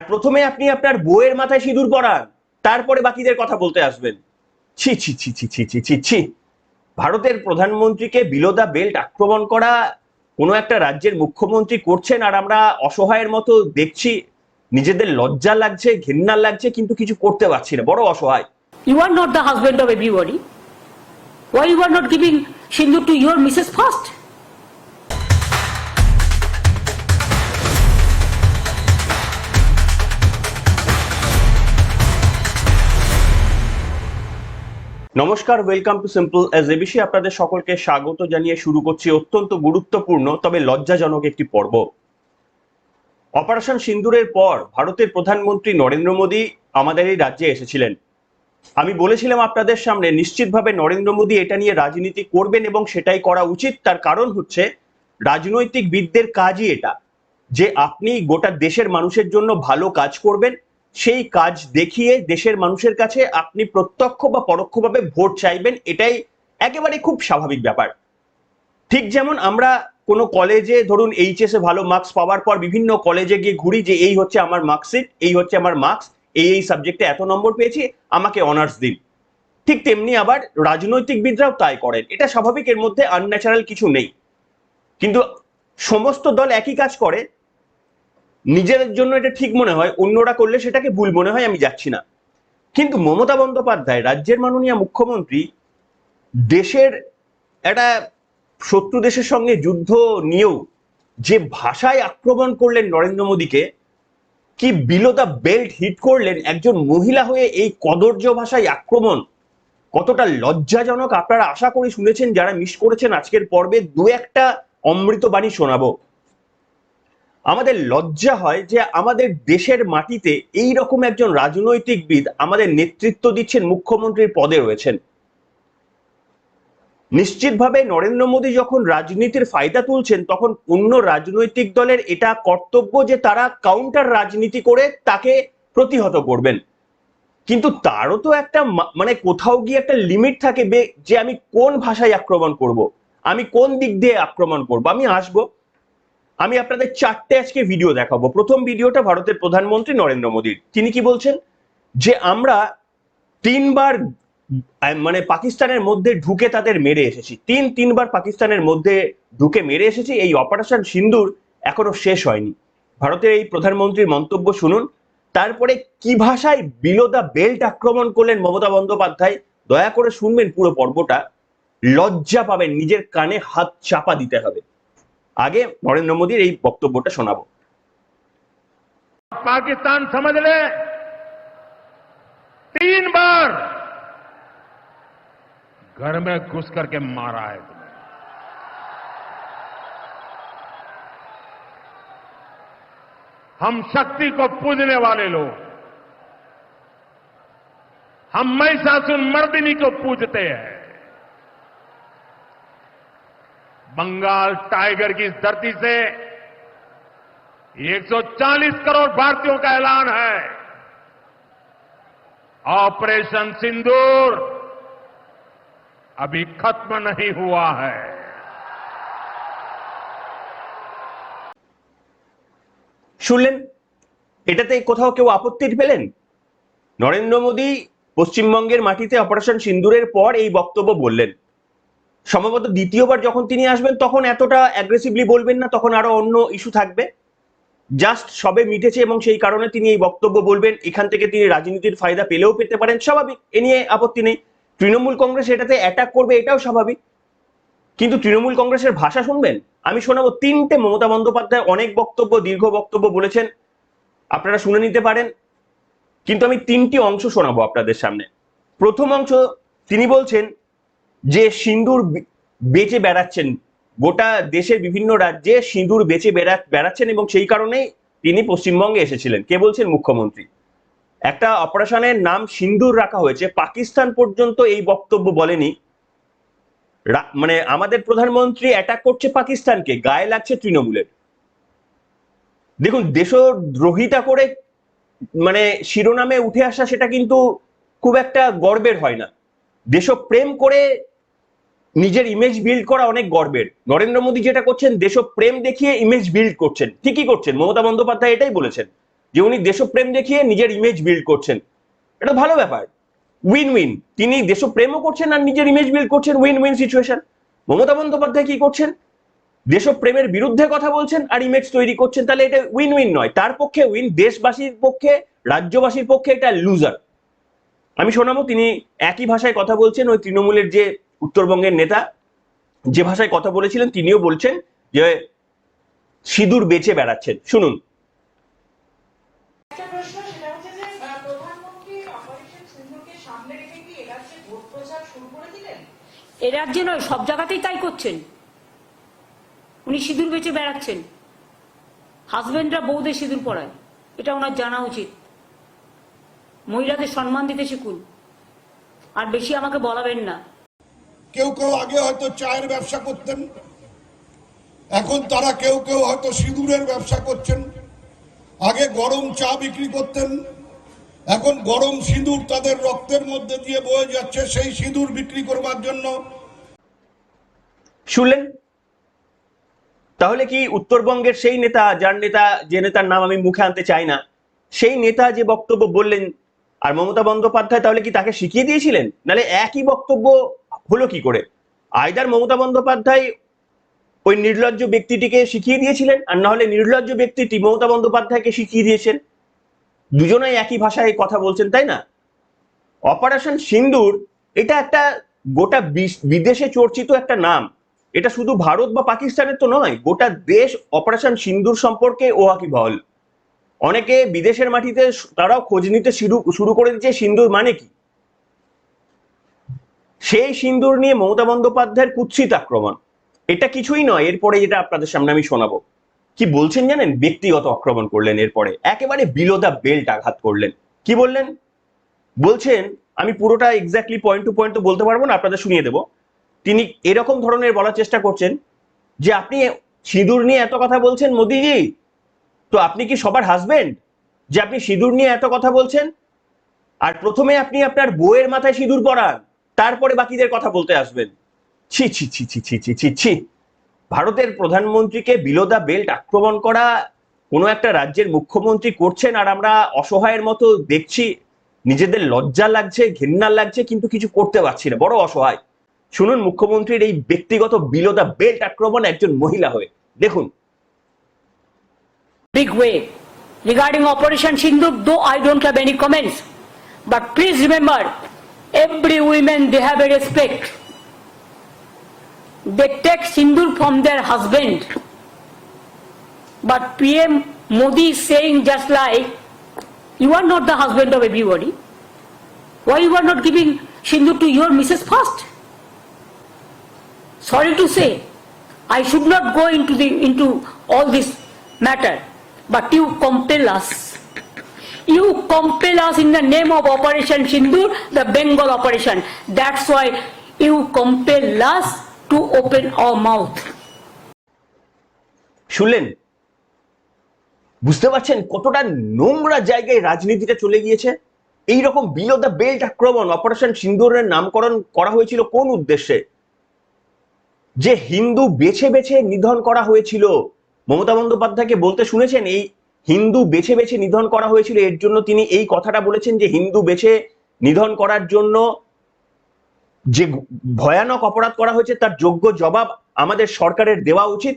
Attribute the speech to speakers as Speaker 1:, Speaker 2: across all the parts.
Speaker 1: প্রথমে আপনি আপনার বইয়ের মাথায় সিঁদুর পরান, তারপরে বাকিদের কথা বলতে আসবেন ছি ছি ছি ছি ছি ছি ছি ছি ভারতের প্রধানমন্ত্রীকে বিলো দ্য বেল্ট আক্রমণ করা কোনো একটা রাজ্যের মুখ্যমন্ত্রী করছেন আর আমরা অসহায়ের মতো দেখছি, নিজেদের লজ্জা লাগছে ঘেন্না লাগছে, কিন্তু কিছু করতে পারছি না, বড় অসহায়
Speaker 2: You are not the husband of everybody. Why you are not giving Sindhu to your Mrs. first?
Speaker 1: নমস্কার welcome to simple as ABC আপনাদের সকলকে স্বাগত জানিয়ে শুরু করছি অত্যন্ত গুরুত্বপূর্ণ তবে লজ্জাজনক একটি পর্ব। অপারেশন সিন্দুরের পর ভারতের প্রধানমন্ত্রী নরেন্দ্র মোদী আমাদের এই রাজ্যে এসেছিলেন। আমি বলেছিলাম আপনাদের সামনে, নিশ্চিতভাবে নরেন্দ্র মোদী এটা নিয়ে রাজনীতি করবেন এবং সেটাই করা উচিত। তার কারণ হচ্ছে, রাজনৈতিক বিদদের কাজই এটা, যে আপনি গোটা দেশের মানুষের জন্য ভালো কাজ করবেন সেই কাজ দেখিয়ে দেশের মানুষের কাছে আপনি প্রত্যক্ষ বা পরোক্ষভাবে ভোট চাইবেন, এটাই একেবারে খুব স্বাভাবিক ব্যাপার। ঠিক যেমন আমরা কোনো কলেজে ধরুন এইচএস এ ভালো মার্কস পাওয়ার পর বিভিন্ন কলেজে গিয়ে ঘুরি যে এই হচ্ছে আমার মার্কশিট এই হচ্ছে আমার মার্কস এই এই সাবজেক্টে এত নম্বর পেয়েছি, আমাকে অনার্স দিন। ঠিক তেমনি আবার রাজনৈতিকবিদরাও তাই করেন। এটা স্বাভাবিক, এর মধ্যে আনন্যাচারাল কিছু নেই। কিন্তু সমস্ত দল একই কাজ করে নিজের জন্য এটা ঠিক মনে হয়, অন্যরা করলে সেটাকে ভুল মনে হয়, আমি যাচ্ছি না। কিন্তু মমতা বন্দ্যোপাধ্যায়, রাজ্যের মাননীয় মুখ্যমন্ত্রী, দেশের একটা শত্রু দেশের সঙ্গে যুদ্ধ নিয়েও যে ভাষায় আক্রমণ করলেন নরেন্দ্র মোদীকে, কি বিলো দ্য বেল্ট হিট করলেন একজন মহিলা হয়ে এই কদর্য ভাষায় আক্রমণ, কতটা লজ্জাজনক আপনারা আশা করি শুনেছেন, যারা মিস করেছেন আজকের পর্বে, দু একটা অমৃত বাণী শোনাবো। আমাদের লজ্জা হয় যে আমাদের দেশের মাটিতে এই রকম একজন রাজনৈতিকবিদ আমাদের নেতৃত্ব দিচ্ছেন, মুখ্যমন্ত্রীর পদে রয়েছেন। নিশ্চিতভাবে নরেন্দ্র মোদী যখন রাজনীতির ফায়দা তুলছেন, তখন অন্য রাজনৈতিক দলের এটা কর্তব্য যে তারা কাউন্টার রাজনীতি করে তাকে প্রতিহত করবেন। কিন্তু তারও তো একটা মানে কোথাও গিয়ে একটা লিমিট থাকে যে আমি কোন ভাষায় আক্রমণ করব, আমি কোন দিক দিয়ে আক্রমণ করব, আমি আসব আমি আপনাদের চারটে আজকে ভিডিও দেখাবো। প্রথম ভিডিওটা ভারতের প্রধানমন্ত্রী নরেন্দ্র মোদীর। তিনি কি বলছেন? যে আমরা তিনবার মানে পাকিস্তানের মধ্যে ঢুকে তাদের মেরে এসেছি। তিন, তিনবার পাকিস্তানের মধ্যে ঢুকে মেরে এসেছি। এই অপারেশন সিন্দুর এখনও শেষ হয়নি। ভারতের এই প্রধানমন্ত্রীর মন্তব্য শুনুন। তারপরে কি ভাষায় বিলো দ্য বেল্ট আক্রমণ করলেন মমতা বন্দ্যোপাধ্যায়? দয়া করে শুনবেন পুরো পর্বটা। লজ্জা পাবেন, নিজের কানে হাত চাপা দিতে হবে। আগে নরেন্দ্র মোদীর এই বক্তব্যটা শোনাবো
Speaker 3: पाकिस्तान समझ ले तीन बार घर में घुस करके मारा है तुम्हें हम शक्ति को पूजने वाले लोग हम महिषासुर मर्दिनी को पूजते हैं बंगाल टाइगर की इस धरती से 140 करोड़ भारतीयों का ऐलान है ऑपरेशन सिंदूर अभी खत्म नहीं हुआ है
Speaker 1: শুনলেন এটাতে কোথাও কেউ আপত্তি পেলেন নরেন্দ্র মোদী পশ্চিমবঙ্গের মাটিতে অপারেশন সিন্দুরের পর এই বক্তব্য বললেন সম্ভবত দ্বিতীয়বার যখন তিনি আসবেন, তখন এতটা অ্যাগ্রেসিভলি বলবেন না, তখন আরও অন্য ইস্যু থাকবে। জাস্ট সবে মিটেছে এবং সেই কারণে তিনি এই বক্তব্য বলবেন। এখান থেকে তিনি রাজনীতির ফায়দা পেলেও পেতে পারেন, স্বাভাবিক, এ নিয়ে আপত্তি নেই। তৃণমূল কংগ্রেস এটাতে অ্যাটাক করবে, এটাও স্বাভাবিক। কিন্তু তৃণমূল কংগ্রেসের ভাষা শুনবেন? আমি শোনাবো তিনটে মমতা বন্দ্যোপাধ্যায়, অনেক বক্তব্য, দীর্ঘ বক্তব্য বলেছেন। আপনারা শুনে নিতে পারেন। কিন্তু আমি তিনটি অংশ শোনাবো আপনাদের সামনে। প্রথম অংশ তিনি বলছেন যে সিঁদুর বে- বেচে বেড়াচ্ছেন, গোটা দেশের বিভিন্ন রাজ্যে সিঁদুর বেচে বেড়া, বেড়াচ্ছেন এবং সেই কারণেই তিনি পশ্চিমবঙ্গে এসেছিলেন। কে বলছেন? মুখ্যমন্ত্রী। একটা অপারেশনের নাম সিন্দুর রাখা হয়েছে। পাকিস্তান পর্যন্ত এই বক্তব্য বলেনি। মানে আমাদের প্রধানমন্ত্রী অ্যাটাক করছে পাকিস্তানকে। গায়ে লাগছে তৃণমূলের। দেখুন, দেশদ্রোহিতা করে মানে শিরোনামে উঠে আসা সেটা কিন্তু খুব একটা গর্বের হয় না। দেশপ্রেম করে নিজের ইমেজ বিল্ড করা অনেক গর্বের। নরেন্দ্র মোদী যেটা করছেন, দেশপ্রেম দেখিয়ে ইমেজ বিল্ড করছেন। ঠিকই করছেন, মমতা বন্দ্যোপাধ্যায় এটাই বলেছেন, যে উনি দেশপ্রেম দেখিয়ে নিজের ইমেজ বিল্ড করছেন। এটা ভালো ব্যাপার। উইন উইন তিনি দেশপ্রেমও করছেন আর নিজের ইমেজ বিল্ড করছেন win win situation Mamata Bandyopadhyay কি করছেন? দেশপ্রেমের বিরুদ্ধে কথা বলছেন আর ইমেজ তৈরি করছেন। তাহলে এটা উইন উইন নয়। তার পক্ষে উইন দেশবাসীর পক্ষে, রাজ্যবাসীর পক্ষে এটা লুজার আমি শোনাবো, তিনি একই ভাষায় কথা বলছেন, ওই তৃণমূলের যে উত্তরবঙ্গের নেতা যে ভাষায় কথা বলেছিলেন তিনিও বলছেন যে সিঁদুর বেচে বেড়াচ্ছেন। শুনুন।
Speaker 4: একটা প্রশ্ন সেটা হচ্ছে যে আহ, প্রধানমন্ত্রী অপারেশন সিন্ধুকে সামনে রেখে কি এরাজ্যে ভোট প্রচার শুরু করে দিলেন?
Speaker 2: এ রাজ্যে নয় সব জায়গাতেই তাই করছেন। উনি সিঁদুর বেচে বেড়াচ্ছেন। হাজবেন্ডরা বউদের সিঁদুর পড়ায় এটা ওনার জানা উচিত। মহিলাদের সম্মান দিতে শিখুন। আর বেশি আমাকে বলাবেন না।
Speaker 5: কেউ কেউ আগে হয়তো চায়ের ব্যবসা করতেন। এখন তারা কেউ কেউ হয়তো সিঁদুরের ব্যবসা করছেন। আগে গরম চা বিক্রি করতেন। এখন গরম সিঁদুর তাদের রক্তের মধ্যে দিয়ে বয়ে যাচ্ছে সেই সিঁদুর বিক্রি করবার জন্য।
Speaker 1: শুনলেন? তাহলে কি উত্তরবঙ্গের সেই নেতা, যার নেতা, যে নেতার নাম আমি মুখে আনতে চাই না, সেই নেতা যে বক্তব্য বললেন আর মমতা বন্দ্যোপাধ্যায় তাহলে কি তাকে শিখিয়ে দিয়েছিলেন? নালে একই বক্তব্য হলো কি করে? আয়দার মমতা বন্দ্যোপাধ্যায় ওই নির্লজ্জ ব্যক্তিটিকে শিখিয়ে দিয়েছিলেন, আর না হলে নির্লজ্জ ব্যক্তিটি মমতা বন্দ্যোপাধ্যায়কে শিখিয়ে দিয়েছেন। দুজনেই একই ভাষায় কথা বলছেন, তাই না? অপারেশন সিন্দুর, এটা একটা গোটা বিদেশে চর্চিত একটা নাম। এটা শুধু ভারত বা পাকিস্তানের তো নয়, গোটা দেশ অপারেশন সিন্দুর সম্পর্কে ওয়াকিবহল অনেকে বিদেশের মাটিতে তারাও খোঁজ নিতে শুরু শুরু করে দিচ্ছে সিন্দুর মানে কি? সেই সিন্দুর নিয়ে মমতা বন্দ্যোপাধ্যায়ের কুৎসিত আক্রমণ। এটা কিছুই নয়, এরপরে যেটা আপনাদের সামনে আমি শোনাবো। কি বলছেন জানেন? ব্যক্তিগত আক্রমণ করলেন এরপরে। একেবারে বিলো দা বেল্ট আঘাত করলেন। কি বললেন? বলছেন, আমি পুরোটা এক্স্যাক্টলি পয়েন্ট টু পয়েন্ট তো বলতে পারব না, আপনাদের শুনিয়ে দেবো। তিনি এরকম ধরনের বলার চেষ্টা করছেন যে আপনি সিঁদুর নিয়ে এত কথা বলছেন মোদিজি? তো আপনি কি সবার হাজবেন্ড যে আপনি সিঁদুর নিয়ে এত কথা বলছেন? আর প্রথমে আপনি আপনার বউয়ের মাথায় সিঁদুর পরান। তারপরে বাকিদের কথা বলতে আসবেন। ছি ছি ছি ছি ছি ছি ছি ছি। ভারতের প্রধানমন্ত্রীকে বিলো দা বেল্ট আক্রমণ করা কোনো একটা রাজ্যের মুখ্যমন্ত্রী করছেন আর আমরা অসহায়ের মতো দেখছি নিজেদের লজ্জা লাগছে ঘেন্না লাগছে কিন্তু কিছু করতে পারছি না বড় অসহায়। শুনুন মুখ্যমন্ত্রীর এই ব্যক্তিগত বিলো দা বেল্ট আক্রমণ একজন মহিলা হয়ে। দেখুন।
Speaker 2: Big way. Regarding Operation Sindur, though I don't have any comments, but please remember, every woman they have a respect. They take Sindur from their husband. But PM Modi is saying just like, you are not the husband of everybody. Why you are not giving Sindur to your Mrs. first? Sorry to say, I should not go into the into all this matter, but you compel us. You compel us in the name of Operation Sindur, the Bengal operation. That's why you compel us to open our mouth.
Speaker 1: শুনলেন বুঝতে পারছেন কতটা নোংরা জায়গায় রাজনীতিটা চলে গিয়েছে এই রকম বিলো দ্য বেল্ট আক্রমণ অপারেশন সিন্দুরের নামকরণ করা হয়েছিল কোন উদ্দেশ্যে যে হিন্দু বেছে বেছে নিধন করা হয়েছিল মমতা বন্দ্যোপাধ্যায়কে বলতে শুনেছেন এই হিন্দু বেছে বেছে নিধন করা হয়েছিল, এর জন্য তিনি এই কথাটা বলেছেন যে হিন্দু বেছে নিধন করার জন্য যে ভয়ানক অপরাধ করা হয়েছে, তার যোগ্য জবাব আমাদের সরকারের দেওয়া উচিত।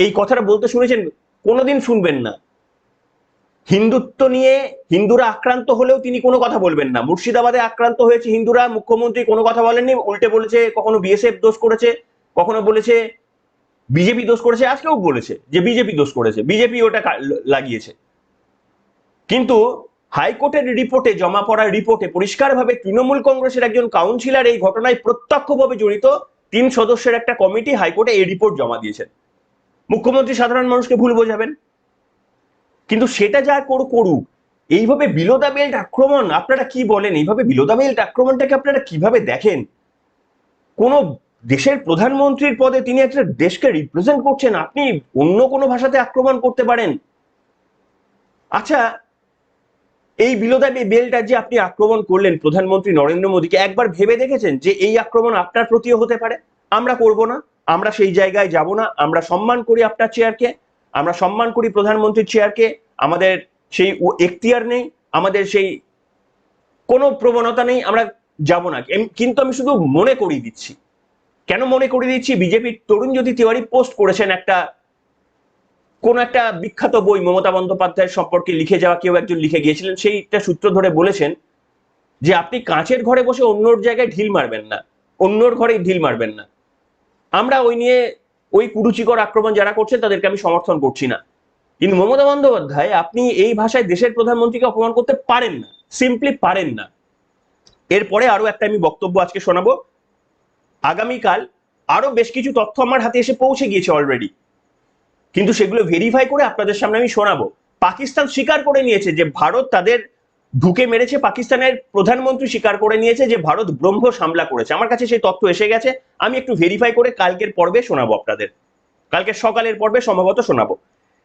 Speaker 1: এই কথাটা বলতে শুনেছেন, কোনোদিন শুনবেন না। হিন্দুত্ব নিয়ে হিন্দুরা আক্রান্ত হলেও তিনি কোনো কথা বলবেন না। মুর্শিদাবাদে আক্রান্ত হয়েছে হিন্দুরা, মুখ্যমন্ত্রী কোনো কথা বলেননি, উল্টে বলেছে, কখনো বিএসএফ দোষ করেছে, কখনো বলেছে বিজেপি দোষ করেছে, আজকেও বলেছে যে বিজেপি দোষ করেছে। বিজেপি ওটা লাগিয়েছে। কিন্তু হাইকোর্টের রিপোর্টে, জমা পড়া রিপোর্টে পরিষ্কারভাবে তৃণমূল কংগ্রেসের একজন কাউন্সিলর এই ঘটনায় প্রত্যক্ষভাবে জড়িত তিন সদস্যের একটা কমিটি হাইকোর্টে এই রিপোর্ট জমা দিয়েছেন। মুখ্যমন্ত্রী সাধারণ মানুষকে ভুল বোঝাবেন। কিন্তু সেটা যা করু করুক, এইভাবে বিলোদা বেল্ট আক্রমণ, আপনারা কি বলেন? এইভাবে বিলোদা বেল্ট আক্রমণটাকে আপনারা কীভাবে দেখেন? কোন দেশের প্রধানমন্ত্রীর পদে তিনি একটা দেশকে রিপ্রেজেন্ট করছেন, আপনি অন্য কোনো ভাষাতে আক্রমণ করতে পারেন। আচ্ছা এই বিলোদা বেলটা যে আপনি আক্রমণ করলেন প্রধানমন্ত্রী নরেন্দ্র মোদীকে, একবার ভেবে দেখেছেন যে এই আক্রমণ আপনার প্রতিও হতে পারে? আমরা করব না, আমরা সেই জায়গায় যাব না, আমরা সম্মান করি আপনার চেয়ারকে আমরা সম্মান করি প্রধানমন্ত্রীর চেয়ারকে আমাদের সেই এখতিয়ার নেই, আমাদের সেই কোনো প্রবণতা নেই, আমরা যাব না। কিন্তু আমি শুধু মনে করিয়ে দিচ্ছি। কেন মনে করিয়ে দিচ্ছি? বিজেপির তরুণ জ্যোতি তিওয়ারি পোস্ট করেছেন একটা, কোন একটা বিখ্যাত বই মমতা বন্দ্যোপাধ্যায়ের সম্পর্কে লিখে যাওয়া, কেউ একজন লিখে গিয়েছিলেন, সেইটা সূত্র ধরে বলেছেন যে আপনি কাঁচের ঘরে বসে অন্যর জায়গায় ঢিল মারবেন না, অন্যর ঘরে ঢিল মারবেন না। আমরা ওই নিয়ে ওই কুরুচিকর আক্রমণ যারা করছেন, তাদেরকে আমি সমর্থন করছি না। কিন্তু মমতা বন্দ্যোপাধ্যায়, আপনি এই ভাষায় দেশের প্রধানমন্ত্রীকে অপমান করতে পারেন না সিম্পলি পারেন না। এরপরে আরও একটা আমি বক্তব্য আজকে শোনাবো। আগামীকাল আরও বেশ কিছু তথ্য আমার হাতে এসে পৌঁছে গিয়েছে অলরেডি কিন্তু সেগুলো ভেরিফাই করে আপনাদের সামনে আমি শোনাবো। পাকিস্তান স্বীকার করে নিয়েছে যে ভারত তাদের ঢুকে মেরেছে, পাকিস্তানের প্রধানমন্ত্রী স্বীকার করে নিয়েছে যে ভারত ব্রহ্ম সামলা করেছে। আমার কাছে সেই তথ্য এসে গেছে, আমি একটু ভেরিফাই করে কালকের পর্বে শোনাবো আপনাদের। কালকে সকালের পর্বে সম্ভবত শোনাবো।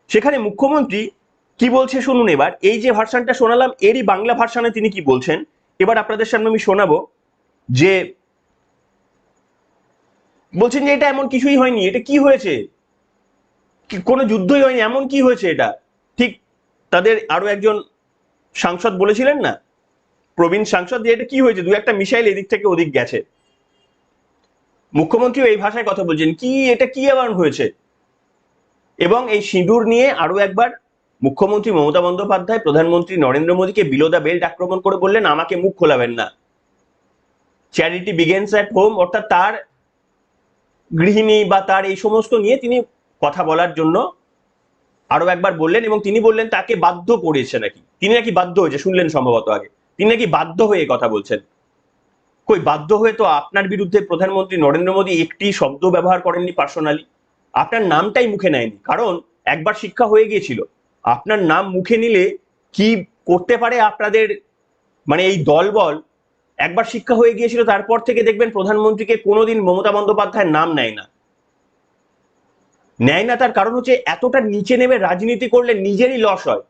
Speaker 1: সেখানে মুখ্যমন্ত্রী কি বলছে শুনুন এবার। এই যে ভার্সানটা শোনালাম, এরই বাংলা ভার্সানে তিনি কি বলছেন, এবার আপনাদের সামনে আমি শোনাবো যে বলছেন যে এটা এমন কিছুই হয়নি, এটা কি হয়েছে? কোনো যুদ্ধই হয়নি, এমন কি হয়েছে এটা? ঠিক তাদের আরও একজন সাংসদ বলেছিলেন না? প্রবীণ সাংসদ যে এটা কি হয়েছে? দু একটা মিসাইল এদিক থেকে ওদিক গেছে। মুখ্যমন্ত্রীও এই ভাষায় কথা বলছেন, কি এটা কি এমন হয়েছে? এবং এই সিঁদুর নিয়ে আরও একবার মুখ্যমন্ত্রী মমতা বন্দ্যোপাধ্যায়, প্রধানমন্ত্রী নরেন্দ্র মোদীকে বিলো দ্য বেল্ট আক্রমণ করে বললেন, আমাকে মুখ খোলাবেন না। চ্যারিটি বিগেন্স অ্যাট হোম অর্থাৎ তার গৃহিণী বা তার এই সমস্ত নিয়ে তিনি কথা বলার জন্য আরও একবার বললেন এবং তিনি বললেন তাকে বাধ্য করেছে নাকি? তিনি নাকি বাধ্য হয়েছে? শুনলেন সম্ভবত আগে। তিনি নাকি বাধ্য হয়ে কথা বলছেন। কই, বাধ্য হয়ে তো আপনার বিরুদ্ধে প্রধানমন্ত্রী নরেন্দ্র মোদী একটি শব্দ ব্যবহার করেননি পার্সোনালি। আপনার নামটাই মুখে নেয়নি। কারণ একবার শিক্ষা হয়ে গিয়েছিল। আপনার নাম মুখে নিলে কি করতে পারে আপনাদের? মানে এই দলবল একবার শিক্ষা হয়ে গিয়েছিল, তারপর থেকে দেখবেন প্রধানমন্ত্রীকে কোনোদিন মমতা বন্দ্যোপাধ্যায়ের নাম নেয় না। নেয় না, তার কারণ হচ্ছে এতটা নিচে নেমে রাজনীতি করলে নিজেরই লস হয়।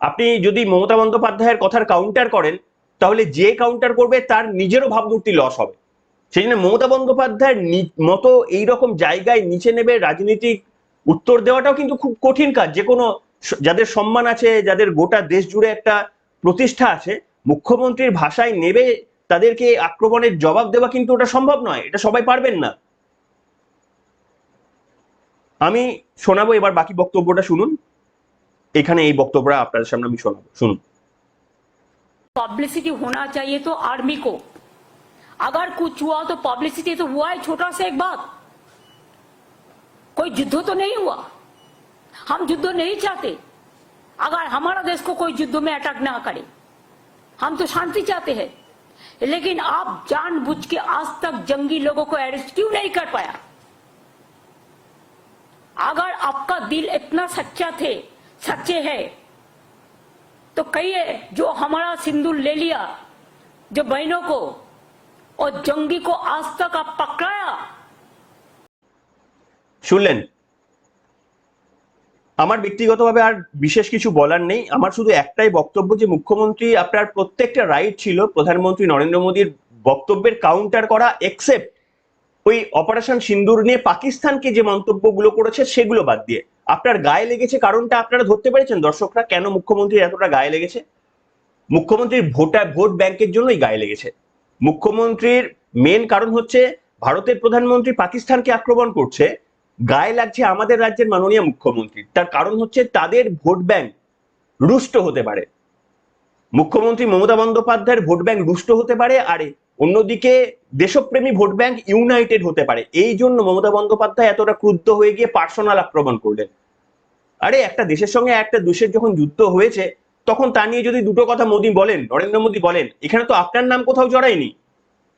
Speaker 1: আপনি যদি মমতা বন্দ্যোপাধ্যায়ের কথার কাউন্টার করেন, তাহলে যে কাউন্টার করবে, তার নিজেরও ভাবমূর্তি লস হবে। সেই জন্য মমতা বন্দ্যোপাধ্যায়ের মতো এইরকম জায়গায় নিচে নেবে রাজনীতিক উত্তর দেওয়াটাও কিন্তু খুব কঠিন কাজ। যে কোনো যাদের সম্মান আছে, যাদের গোটা দেশ জুড়ে একটা প্রতিষ্ঠা আছে, মুখ্যমন্ত্রীর ভাষায় নেবে তাদেরকে আক্রমণের জবাব দেওয়া কিন্তু ওটা সম্ভব নয় এটা সবাই পারবেন না আমি শোনাবো এবার বাকি বক্তব্যটা শুনুন এখানে এই বক্তব্যটা আপনাদের সামনে আমি শোনাবো শুনুন
Speaker 2: पब्लिसिटी होना चाहिए तो आर्मी को अगर कुछ हुआ तो पब्लिसिटी तो हुआ है छोटा सा एक बात कोई युद्ध तो नहीं हुआ हम युद्ध नहीं चाहते अगर हमारा देश को कोई युद्ध में अटैक ना करे हम तो शांति चाहते हैं लेकिन आप जानबूझ के आज तक जंगी लोगों को अरेस्ट क्यों नहीं कर पाया अगर आपका दिल इतना सच्चा थे सच्चे है तो कहिए जो हमारा सिंदूर ले लिया जो बहनों को और जंगी को आज तक आप पकड़ाया
Speaker 1: শুনলেন আমার ব্যক্তিগতভাবে আর বিশেষ কিছু বলার নেই। আমার শুধু একটাই বক্তব্য যে, মুখ্যমন্ত্রী, আপনার প্রত্যেকটা রাইট ছিল প্রধানমন্ত্রী নরেন্দ্র মোদীর বক্তব্যের কাউন্টার করা এক্সেপ্ট ওই অপারেশন সিন্দুর নিয়ে পাকিস্তানকে যে মন্তব্যগুলো করেছে, সেগুলো বাদ দিয়ে। আপনার গায়ে লেগেছে কারণটা আপনারা ধরতে পেরেছেন? দর্শকরা, কেন মুখ্যমন্ত্রী এতটা গায়ে লেগেছে? মুখ্যমন্ত্রীর ভোটা ভোট ব্যাংকের জন্যই গায়ে লেগেছে। মুখ্যমন্ত্রীর মেন কারণ হচ্ছে, ভারতের প্রধানমন্ত্রী পাকিস্তানকে আক্রমণ করছে গায়ে লাগছে আমাদের রাজ্যের মাননীয় মুখ্যমন্ত্রী। তার কারণ হচ্ছে তাদের ভোট ব্যাংক রুষ্ট হতে পারে। মুখ্যমন্ত্রী মমতা বন্দ্যোপাধ্যায়ের ভোট ব্যাংক রুষ্ট হতে পারে, আর অন্যদিকে দেশপ্রেমী ভোট ব্যাংক ইউনাইটেড হতে পারে। এই জন্য মমতা বন্দ্যোপাধ্যায় এতটা ক্রুদ্ধ হয়ে গিয়ে পার্সোনাল আক্রমণ করলেন। আরে, একটা দেশের সঙ্গে একটা দেশের যখন যুদ্ধ হয়েছে, তখন তা নিয়ে যদি দুটো কথা মোদী বলেন, নরেন্দ্র মোদী বলেন, এখানে তো আপনার নাম কোথাও জড়ায়নি।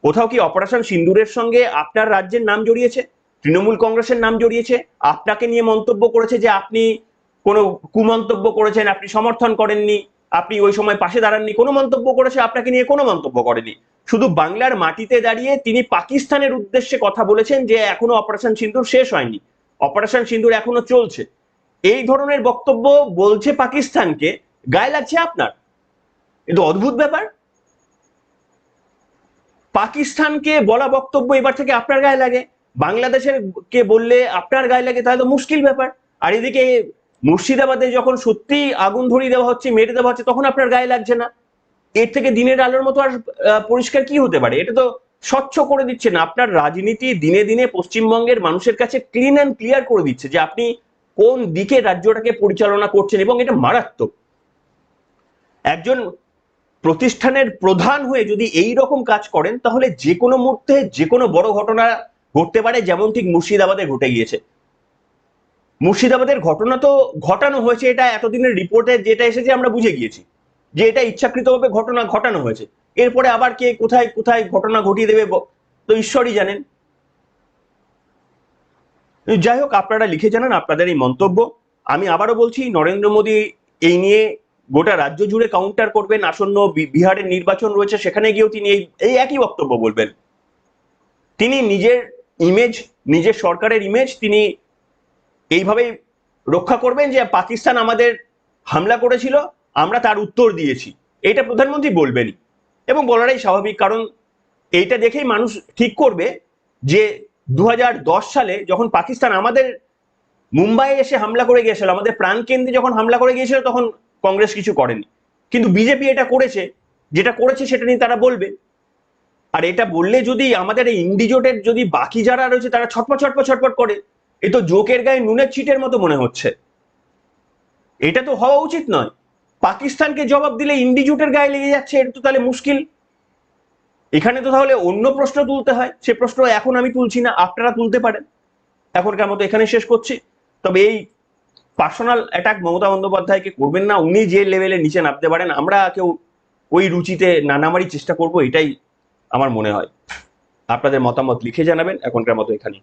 Speaker 1: কোথাও কি অপারেশন সিন্দুরের সঙ্গে আপনার রাজ্যের নাম জড়িয়েছে? তৃণমূল কংগ্রেসের নাম জড়িয়েছে, আপনাকে নিয়ে মন্তব্য করেছে যে আপনি কোনো কুমন্তব্য করেছেন, আপনি সমর্থন করেননি, আপনি ওই সময় পাশে দাঁড়াননি, কোনো মন্তব্য করেছে, আপনাকে নিয়ে কোনো মন্তব্য করেনি। শুধু বাংলার মাটিতে দাঁড়িয়ে তিনি পাকিস্তানের উদ্দেশ্যে কথা বলেছেন যে এখনও অপারেশন সিন্দুর শেষ হয়নি। অপারেশন সিন্দুর এখনও চলছে। এই ধরনের বক্তব্য বলছে পাকিস্তানকে, গায়ে লাগছে আপনার? কিন্তু অদ্ভুত ব্যাপার। পাকিস্তানকে বলা বক্তব্য এবার থেকে আপনার গায়ে লাগে। বাংলাদেশের কে বললে আপনার গায়ে লাগে তাহলে তো মুশকিল ব্যাপার। আর এদিকে মুর্শিদাবাদে যখন সত্যি আগুন ধরিয়ে দেওয়া হচ্ছে, মেরে দেওয়া হচ্ছে, তখন আপনার গায়ে লাগছে না। এর থেকে দিনের আলোর মতো আর পরিষ্কার কি হতে পারে? এটা তো স্বচ্ছ করে দিচ্ছে না। আপনার রাজনীতি দিনে দিনে পশ্চিমবঙ্গের মানুষের কাছে ক্লিন অ্যান্ড ক্লিয়ার করে দিচ্ছে যে আপনি কোন দিকে রাজ্যটাকে পরিচালনা করছেন এবং এটা মারাত্মক। একজন প্রতিষ্ঠানের প্রধান হয়ে যদি এই রকম কাজ করেন, তাহলে যে কোনো মুহূর্তে যে কোনো বড় ঘটনা ঘটতে পারে যেমন ঠিক মুর্শিদাবাদে ঘটে গিয়েছে। মুর্শিদাবাদের ঘটনা তো ঘটানো হয়েছে, এটা এতদিনের রিপোর্টে যেটা এসেছে আমরা বুঝে গিয়েছি। যে এটা ইচ্ছাকৃতভাবে ঘটনা ঘটানো হয়েছে। এরপরে আবার কে কোথায় কোথায় ঘটনা ঘটিয়ে দেবে তো ঈশ্বরই জানেন। যাই হোক, আপনারা লিখে জানান আপনাদের এই মন্তব্য। আমি আবারও বলছি, নরেন্দ্র মোদী এই নিয়ে গোটা রাজ্য জুড়ে কাউন্টার করবেন। আসন্ন বিহারের নির্বাচন রয়েছে, সেখানে গিয়েও তিনি এই একই বক্তব্য বলবেন। তিনি নিজের ইমেজ নিজের সরকারের ইমেজ তিনি এইভাবেই রক্ষা করবেন যে পাকিস্তান আমাদের হামলা করেছিল, আমরা তার উত্তর দিয়েছি। এটা প্রধানমন্ত্রী বলবেনই। এবং বলাটাই স্বাভাবিক, কারণ এইটা দেখেই মানুষ ঠিক করবে যে দু হাজার দশ সালে যখন পাকিস্তান আমাদের মুম্বাইয়ে এসে হামলা করে গিয়েছিল, আমাদের প্রাণকেন্দ্রে যখন হামলা করে গিয়েছিল, তখন কংগ্রেস কিছু করেনি। কিন্তু বিজেপি এটা করেছে, যেটা করেছে সেটা নিয়ে তারা বলবে। আর এটা বললে যদি আমাদের ইন্ডিজোটের যদি বাকি যারা রয়েছে, তারা ছটপট ছটপট ছটপট করে। এ তো জোকের গায়ে নুনের ছিটের মতো মনে হচ্ছে। এটা তো হওয়া উচিত নয়। পাকিস্তানকে জবাব দিলে ইন্ডিজোটের গায়ে লেগে যাচ্ছে, এটা তো তাহলে মুশকিল। এখানে তো তাহলে অন্য প্রশ্ন তুলতে হয়। সে প্রশ্ন এখন আমি তুলছি না, আপনারা তুলতে পারেন। এখনকার মতো এখানে শেষ করছি। তবে এই পার্সোনাল অ্যাটাক মমতা বন্দ্যোপাধ্যায়কে করবেন না, উনি যে লেভেলে নিচে নামতে পারেন, আমরা কেউ ওই রুচিতে না নামারই চেষ্টা করব, এটাই আমার মনে হয়। আপনাদের মতামত লিখে জানাবেন এখনকার মতো এখানে